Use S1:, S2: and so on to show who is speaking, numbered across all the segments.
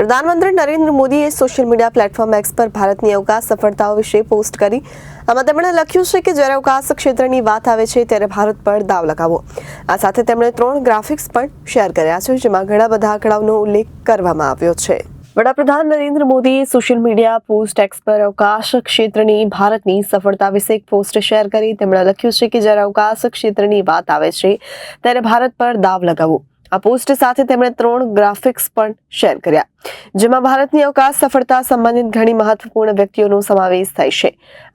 S1: પ્રધાનમંત્રી નરેન્દ્ર મોદીએ social media platform x પર ભારતની અવકાશ સફળતાઓ વિશે પોસ્ટ કરી. આમાં તેમણે લખ્યું છે કે જ્યારે અવકાશ ક્ષેત્રની વાત આવે છે ત્યારે ભારત પર દાવ લગાવો. આ સાથે તેમણે ત્રણ ગ્રાફિક્સ પણ શેર કર્યા છે, જેમાં ઘણા બધા આંકડાઓનો ઉલ્લેખ કરવામાં આવ્યો છે. વડાપ્રધાન નરેન્દ્ર મોદીએ સોશિયલ મીડિયા પોસ્ટ એક્સ પર અવકાશ ક્ષેત્રની ભારતની સફળતા વિશે એક પોસ્ટ શેર કરી. તેમણે લખ્યું છે કે જ્યારે અવકાશ ક્ષેત્રની વાત આવે છે, ત્યારે ભારત પર દાવ લગાવો. આ પોસ્ટ સાથે તેમણે ત્રણ ગ્રાફિક્સ પણ શેર કર્યા, જેમાં ભારતની અવકાશ સફળતા સંબંધિત ઘણી મહત્વપૂર્ણ વ્યક્તિઓનો સમાવેશ થાય છે.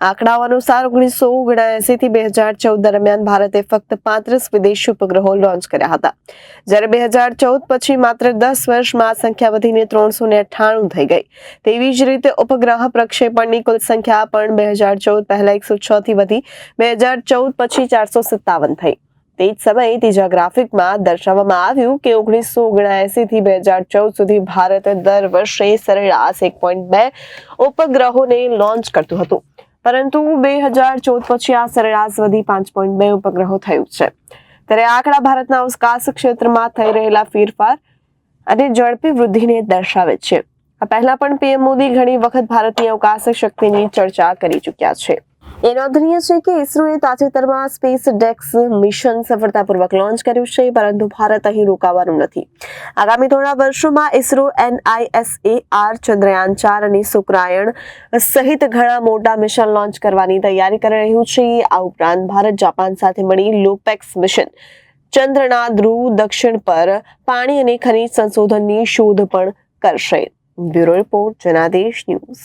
S1: આંકડાઓ અનુસાર ઓગણીસો ઓગણસી થી બે હજાર ચૌદ દરમિયાન ભારતે ફક્ત પાંત્રીસ વિદેશી ઉપગ્રહો લોન્ચ કર્યા હતા. જ્યારે બે હજાર ચૌદ પછી માત્ર દસ વર્ષમાં આ સંખ્યા વધીને ત્રણસો ને અઠ્ઠાણું થઈ ગઈ. તેવી જ રીતે ઉપગ્રહ પ્રક્ષેપણની કુલ સંખ્યા પણ બે હજાર ચૌદ પહેલા એકસો છ થી વધી, બે હજાર ચૌદ પછી ચારસો સત્તાવન થઈ. તે જ સમયે ત્રીજા ગ્રાફિકમાં દર્શાવવામાં આવ્યું કે ઓગણીસો ઓગણએસી થી બે હજાર ચૌદ સુધી ભારત દર વર્ષે સરેરાશ એક પોઈન્ટ બે ઉપગ્રહોને લોન્ચ કરતું હતું. પરંતુ બે હજાર ચૌદ પછી આ સરેરાશ વધી પાંચ પોઈન્ટ બે ઉપગ્રહો થયું છે. ત્યારે આંકડા ભારતના અવકાશ ક્ષેત્રમાં થઈ રહેલા ફેરફાર અને ઝડપી વૃદ્ધિને દર્શાવે છે. આ પહેલા પણ પીએમ મોદી ઘણી વખત ભારતની અવકાશ શક્તિની ચર્ચા કરી ચૂક્યા છે. એ નોંધનીય છે કે ઇસરોએ તાજેતરમાં સ્પેસ ડેક્સ મિશન સફળતાપૂર્વક લોન્ચ કર્યું છે, પરંતુ ભારત અહીં રોકાવાનું નથી. આગામી થોડા વર્ષોમાં ઇસરો એનઆઈએસએઆર ચંદ્રયાન ચાર અને શુક્રાયણ સહિત ઘણા મોટા મિશન લોન્ચ કરવાની તૈયારી કરી રહ્યું છે. આ ઉપરાંત ભારત જાપાન સાથે મળી લોપેક્સ મિશન. ચંદ્રના ધ્રુવ દક્ષિણ પર પાણી અને ખનિજ સંશોધનની શોધ પણ કરશે. Bureau report, Janadesh news.